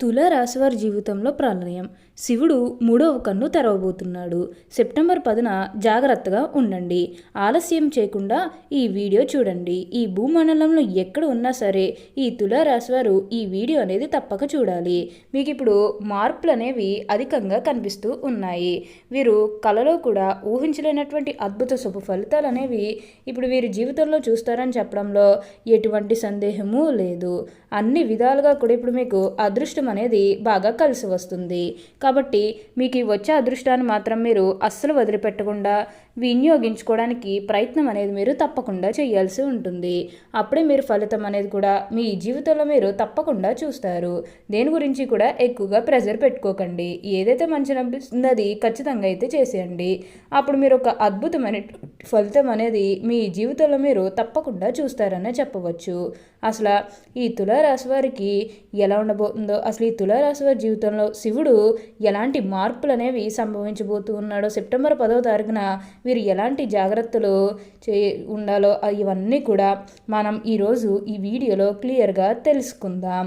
తులారాశివారి జీవితంలో ప్రళయం శివుడు మూడవ కన్ను తెరవబోతున్నాడు. సెప్టెంబర్ పదిన జాగ్రత్తగా ఉండండి. ఆలస్యం చేయకుండా ఈ వీడియో చూడండి. ఈ భూమండలంలో ఎక్కడ ఉన్నా సరే ఈ తులారాశివారు ఈ వీడియో అనేది తప్పక చూడాలి. మీకు ఇప్పుడు మార్పులు అనేవి అధికంగా కనిపిస్తూ ఉన్నాయి. వీరు కలలో కూడా ఊహించలేనటువంటి అద్భుత శుభ ఫలితాలు అనేవి ఇప్పుడు వీరి జీవితంలో చూస్తారని చెప్పడంలో ఎటువంటి సందేహము లేదు. అన్ని విధాలుగా కూడా ఇప్పుడు మీకు అదృష్టం అనేది బాగా కలిసి వస్తుంది. కాబట్టి మీకు ఈ వచ్చే అదృష్టాన్ని మాత్రం మీరు అస్సలు వదిలిపెట్టకుండా వినియోగించుకోవడానికి ప్రయత్నం అనేది మీరు తప్పకుండా చేయాల్సి ఉంటుంది. అప్పుడే మీరు ఫలితం అనేది కూడా మీ జీవితంలో మీరు తప్పకుండా చూస్తారు. దేని గురించి కూడా ఎక్కువగా ప్రెజర్ పెట్టుకోకండి. ఏదైతే మంచి అనిపిస్తుందో అది ఖచ్చితంగా అయితే చేసేయండి. అప్పుడు మీరు ఒక అద్భుతమైన ఫలితం అనేది మీ జీవితంలో మీరు తప్పకుండా చూస్తారనే చెప్పవచ్చు. అసలు ఈ తులారాశి వారికి ఎలా ఉండబోతుందో అసలు ఈ తులారాశి వారి జీవితంలో శివుడు ఎలాంటి మార్పులు అనేవి సంభవించబోతూ ఉన్నాడో సెప్టెంబర్ పదవ తారీఖున వీరు ఎలాంటి జాగ్రత్తలు చే ఉండాలో ఇవన్నీ కూడా మనం ఈరోజు ఈ వీడియోలో క్లియర్గా తెలుసుకుందాం.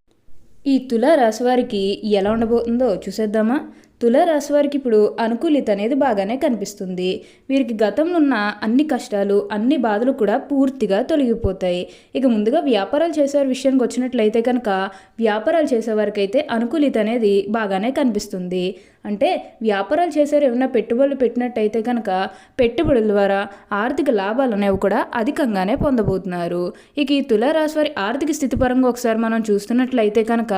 ఈ తులారాశివారికి వారికి ఎలా ఉండబోతుందో చూసేద్దామా? తులారాశి వారికి ఇప్పుడు అనుకూలిత అనేది బాగానే కనిపిస్తుంది. వీరికి గతంలో ఉన్న అన్ని కష్టాలు అన్ని బాధలు కూడా పూర్తిగా తొలగిపోతాయి. ఇక ముందుగా వ్యాపారాలు చేసే విషయానికి వచ్చినట్లయితే కనుక వ్యాపారాలు చేసేవారికైతే అనుకూలిత అనేది బాగానే కనిపిస్తుంది. అంటే వ్యాపారాలు చేశారు ఏమైనా పెట్టుబడులు పెట్టినట్టయితే కనుక పెట్టుబడుల ద్వారా ఆర్థిక లాభాలు అనేవి కూడా అధికంగానే పొందబోతున్నారు. ఇక ఈ తులారాశి వారి ఆర్థిక స్థితి పరంగా ఒకసారి మనం చూస్తున్నట్లయితే కనుక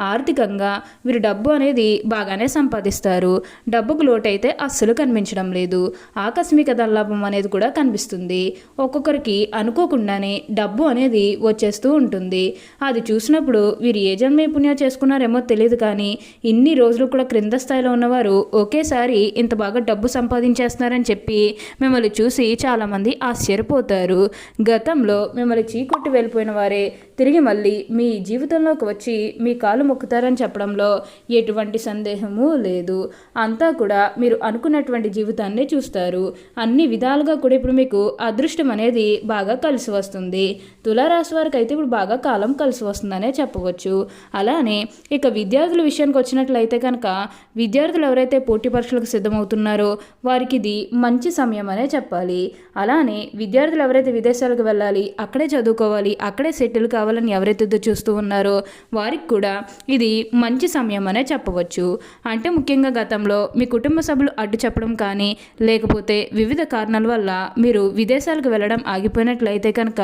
ఆర్థికంగా వీరు డబ్బు అనేది బాగానే సంపాదిస్తారు. డబ్బుకు లోటైతే అస్సలు కనిపించడం లేదు. ఆకస్మిక ధనలాభం అనేది కూడా కనిపిస్తుంది. ఒక్కొక్కరికి అనుకోకుండానే డబ్బు అనేది వచ్చేస్తూ ఉంటుంది. అది చూసినప్పుడు వీరు ఏ జన్మ పుణ్యం చేసుకున్నారేమో తెలియదు కానీ ఇన్ని రోజులు కూడా క్రింద స్థాయిలో ఉన్నవారు ఒకేసారి ఇంత బాగా డబ్బు సంపాదించేస్తున్నారని చెప్పి మిమ్మల్ని చూసి చాలామంది ఆశ్చర్యపోతారు. గతంలో మిమ్మల్ని చీకొట్టి వెళ్ళిపోయిన వారే తిరిగి మళ్ళీ మీ జీవితంలోకి వచ్చి మీ కాలు మొక్కుతారని చెప్పడంలో ఎటువంటి సందేహము లేదు. అంతా కూడా మీరు అనుకున్నటువంటి జీవితాన్ని చూస్తారు. అన్ని విధాలుగా కూడా ఇప్పుడు మీకు అదృష్టం అనేది బాగా కలిసి వస్తుంది. తులారాశి వారికి అయితే ఇప్పుడు బాగా కాలం కలిసి వస్తుందనే చెప్పవచ్చు. అలానే ఇక విద్యార్థుల విషయానికి వచ్చినట్లయితే కనుక విద్యార్థులు ఎవరైతే పోటీ పరీక్షలకు సిద్ధమవుతున్నారో వారికి ఇది మంచి సమయం అనే చెప్పాలి. అలానే విద్యార్థులు ఎవరైతే విదేశాలకు వెళ్ళాలి అక్కడే చదువుకోవాలి అక్కడే సెటిల్ కావాలని ఎవరైతే చూస్తూ ఉన్నారో వారికి కూడా ఇది మంచి సమయం అనే చెప్పవచ్చు. అంటే ముఖ్యంగా గతంలో మీ కుటుంబ సభ్యులు అడ్డు చెప్పడం కానీ లేకపోతే వివిధ కారణాల వల్ల మీరు విదేశాలకు వెళ్ళడం ఆగిపోయినట్లయితే కనుక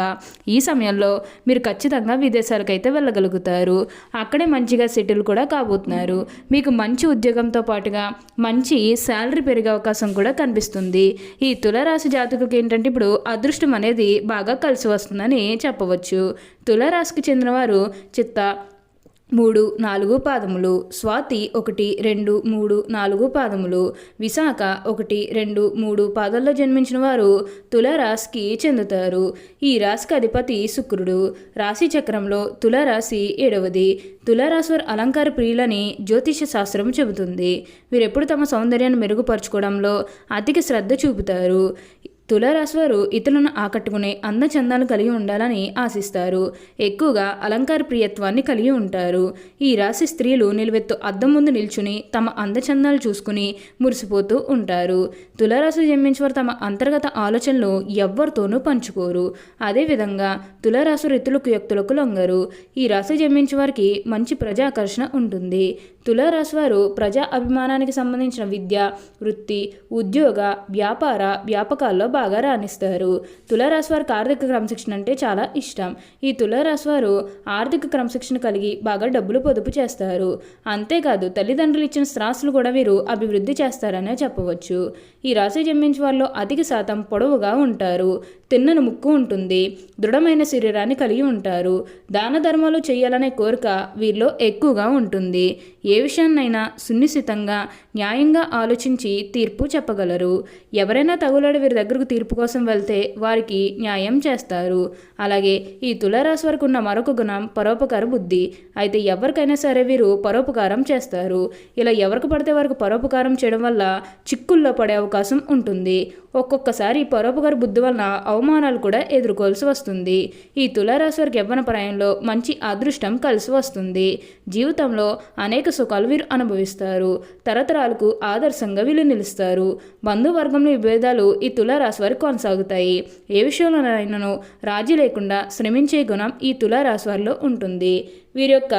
ఈ సమయంలో మీరు ఖచ్చితంగా విదేశాలకు అయితే వెళ్ళగలుగుతారు. అక్కడే మంచిగా సెటిల్ కూడా కాబోతున్నారు. మీకు మంచి ఉద్యోగంతో పాటుగా మంచి శాలరీ పెరిగే అవకాశం కూడా కనిపిస్తుంది. ఈ తులరాశి జాతకులకి ఏంటంటే ఇప్పుడు అదృష్టం అనేది బాగా కలిసి వస్తుందని చెప్పవచ్చు. తులరాశికి చెందినవారు చిత్త మూడు నాలుగు పాదములు స్వాతి ఒకటి రెండు మూడు నాలుగు పాదములు విశాఖ ఒకటి రెండు మూడు పాదాల్లో జన్మించిన వారు తులరాశికి చెందుతారు. ఈ రాశికి అధిపతి శుక్రుడు. రాశి చక్రంలో తులరాశి ఏడవది. తులరాశివారు అలంకార ప్రియులని జ్యోతిష శాస్త్రం చెబుతుంది. వీరెప్పుడు తమ సౌందర్యాన్ని మెరుగుపరచుకోవడంలో అధిక శ్రద్ధ చూపుతారు. తులారాశివారు ఇతరులను ఆకట్టుకునే అందచందాలు కలిగి ఉండాలని ఆశిస్తారు. ఎక్కువగా అలంకార ప్రియత్వాన్ని కలిగి ఉంటారు. ఈ రాశి స్త్రీలు నిలువెత్తు అద్దం ముందు నిల్చుని తమ అందచందాలు చూసుకుని మురిసిపోతూ ఉంటారు. తులారాశి జన్మించేవారు తమ అంతర్గత ఆలోచనలు ఎవ్వరితోనూ పంచుకోరు. అదేవిధంగా తులారాశి రితులకు వ్యక్తులకు లొంగరు. ఈ రాశి జన్మించే వారికి మంచి ప్రజాకర్షణ ఉంటుంది. తులారాశి వారు ప్రజా అభిమానానికి సంబంధించిన విద్య వృత్తి ఉద్యోగ వ్యాపార వ్యాపకాల్లో బాగా రాణిస్తారు. తులారాశి వారికి ఆర్థిక క్రమశిక్షణ అంటే చాలా ఇష్టం. ఈ తులారాశి వారు ఆర్థిక క్రమశిక్షణ కలిగి బాగా డబ్బులు పొదుపు చేస్తారు. అంతేకాదు తల్లిదండ్రులు ఇచ్చిన స్థిరాస్తులు కూడా వీరు అభివృద్ధి చేస్తారనే చెప్పవచ్చు. ఈ రాశి జన్మించే వాళ్ళు అధిక శాతం పొడవుగా ఉంటారు. తిన్నని ముక్కు ఉంటుంది. దృఢమైన శరీరాన్ని కలిగి ఉంటారు. దాన ధర్మాలు చేయాలనే కోరిక వీరిలో ఎక్కువగా ఉంటుంది. ఏ విషయాన్నైనా సునిశ్చితంగా న్యాయంగా ఆలోచించి తీర్పు చెప్పగలరు. ఎవరైనా తగులాడు వీరి దగ్గరకు తీర్పు కోసం వెళ్తే వారికి న్యాయం చేస్తారు. అలాగే ఈ తులారాశి వరకు ఉన్న మరొక గుణం పరోపకార బుద్ధి. అయితే ఎవరికైనా సరే వీరు పరోపకారం చేస్తారు. ఇలా ఎవరికి పడితే వారికి పరోపకారం చేయడం వల్ల చిక్కుల్లో పడే అవకాశం ఉంటుంది. ఒక్కొక్కసారి ఈ బుద్ధి వలన అవమానాలు కూడా ఎదుర్కోవాల్సి వస్తుంది. ఈ తులారాశి వారికి యవ్వన ప్రాయంలో మంచి అదృష్టం కలిసి వస్తుంది. జీవితంలో అనేక సుఖాలు వీరు అనుభవిస్తారు. తరతరాలకు ఆదర్శంగా వీళ్ళు నిలుస్తారు. బంధువర్గంలో విభేదాలు ఈ తులారాశి వారికి కొనసాగుతాయి. ఏ విషయంలోనైనాను రాజీ లేకుండా శ్రమించే గుణం ఈ తులారాశి వారిలో ఉంటుంది. వీరి యొక్క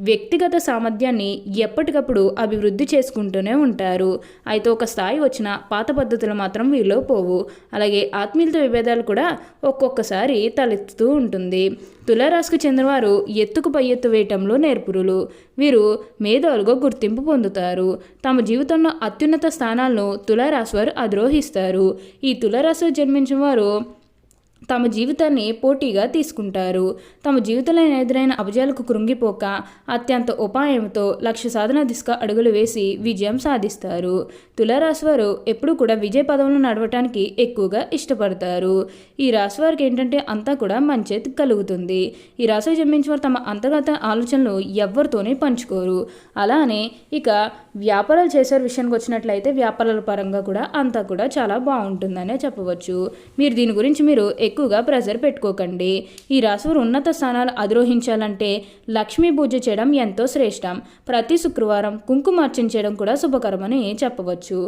వ్యక్తిగత సామర్థ్యాన్ని ఎప్పటికప్పుడు అభివృద్ధి చేసుకుంటూనే ఉంటారు. అయితే ఒక స్థాయి వచ్చిన పాత పద్ధతులు మాత్రం వీరిలో పోవు. అలాగే ఆత్మీయులతో విభేదాలు కూడా ఒక్కొక్కసారి తలెత్తుతూ ఉంటుంది. తులారాశికి చెందినవారు ఎత్తుకు పై ఎత్తు వేయటంలో నేర్పురులు. వీరు మేధావులుగా గుర్తింపు పొందుతారు. తమ జీవితంలో అత్యున్నత స్థానాలను తులారాశి వారు అధిరోహిస్తారు. ఈ తులారాశిలో జన్మించిన వారు తమ జీవితాన్ని పోటీగా తీసుకుంటారు. తమ జీవితంలో ఎదురైన అపజయాలకు కృంగిపోక అత్యంత ఉపాయంతో లక్ష్య సాధన దిశగా అడుగులు వేసి విజయం సాధిస్తారు. తులారాశివారు ఎప్పుడు కూడా విజయ పదవులను నడవటానికి ఎక్కువగా ఇష్టపడతారు. ఈ రాశి వారికి ఏంటంటే అంతా కూడా మంచి కలుగుతుంది. ఈ రాశి జన్మించిన వారు తమ అంతర్గత ఆలోచనలు ఎవరితోనే పంచుకోరు. అలానే ఇక వ్యాపారాలు చేసే విషయానికి వచ్చినట్లయితే వ్యాపారాల పరంగా కూడా అంతా కూడా చాలా బాగుంటుందనే చెప్పవచ్చు. మీరు దీని గురించి మీరు ఎక్కువగా ప్రెజర్ పెట్టుకోకండి. ఈ రాశివారు ఉన్నత స్థానాలు అధిరోహించాలంటే లక్ష్మీ పూజ చేయడం ఎంతో శ్రేష్టం. ప్రతి శుక్రవారం కుంకుమార్చన చేయడం కూడా శుభకరమని చెప్పవచ్చు.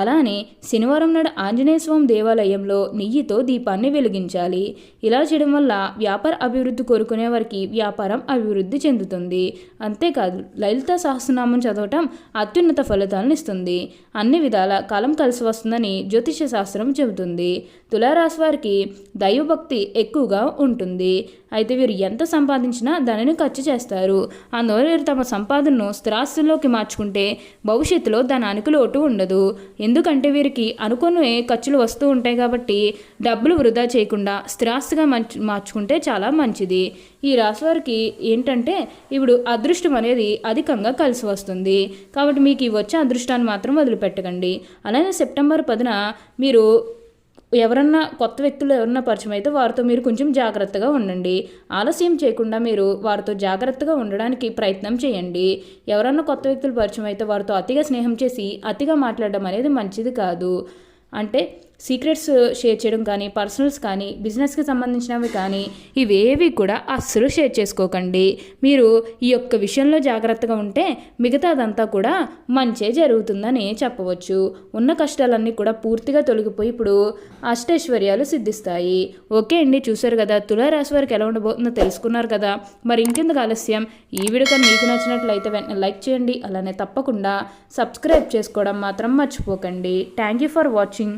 అలానే శనివారం నాడు ఆంజనేయ స్వామి దేవాలయంలో నెయ్యితో దీపాన్ని వెలిగించాలి. ఇలా చేయడం వల్ల వ్యాపార అభివృద్ధి కోరుకునే వారికి వ్యాపారం అభివృద్ధి చెందుతుంది. అంతేకాదు లలిత సహస్రనామం చదవటం అత్యున్నత ఫలితాలను ఇస్తుంది. అన్ని విధాల కాలం కలిసి వస్తుందని జ్యోతిష శాస్త్రం చెబుతుంది. తులారాశి వారికి దైవ దైవభక్తి ఎక్కువగా ఉంటుంది. అయితే వీరు ఎంత సంపాదించినా దానిని ఖర్చు చేస్తారు. అందువల్ల వీరు తమ సంపాదనను స్థిరాస్తుల్లోకి మార్చుకుంటే భవిష్యత్తులో ధనానికి లోటు ఉండదు. ఎందుకంటే వీరికి అనుకునే ఖర్చులు వస్తూ ఉంటాయి కాబట్టి డబ్బులు వృధా చేయకుండా స్థిరాస్తిగా మార్చుకుంటే చాలా మంచిది. ఈ రాశి వారికి ఏంటంటే ఇప్పుడు అదృష్టం అనేది అధికంగా కలిసి వస్తుంది. కాబట్టి మీకు ఈ వచ్చే అదృష్టాన్ని మాత్రం వదిలిపెట్టకండి. అలానే సెప్టెంబర్ పదిన మీరు ఎవరన్నా కొత్త వ్యక్తులు ఎవరన్నా పరిచయం అయితే వారితో మీరు కొంచెం జాగ్రత్తగా ఉండండి. ఆలస్యం చేయకుండా మీరు వారితో జాగ్రత్తగా ఉండడానికి ప్రయత్నం చేయండి. ఎవరన్నా కొత్త వ్యక్తులు పరిచయం అయితే వారితో అతిగా స్నేహం చేసి అతిగా మాట్లాడడం అనేది మంచిది కాదు. అంటే సీక్రెట్స్ షేర్ చేయడం కానీ పర్సనల్స్ కానీ బిజినెస్కి సంబంధించినవి కానీ ఇవేవి కూడా అస్సలు షేర్ చేసుకోకండి. మీరు ఈ యొక్క విషయంలో జాగ్రత్తగా ఉంటే మిగతాదంతా కూడా మంచే జరుగుతుందని చెప్పవచ్చు. ఉన్న కష్టాలన్నీ కూడా పూర్తిగా తొలగిపోయి ఇప్పుడు అష్టైశ్వర్యాలు సిద్ధిస్తాయి. ఓకే అండి చూశారు కదా తులారాశి వారికి ఎలా ఉండబోతుందో తెలుసుకున్నారు కదా. మరి ఇంకెందుకు ఆలస్యం? ఈ వీడియో మీకు నచ్చినట్లయితే వెంటనే లైక్ చేయండి. అలానే తప్పకుండా సబ్స్క్రైబ్ చేసుకోవడం మాత్రం మర్చిపోకండి. Thank you for watching.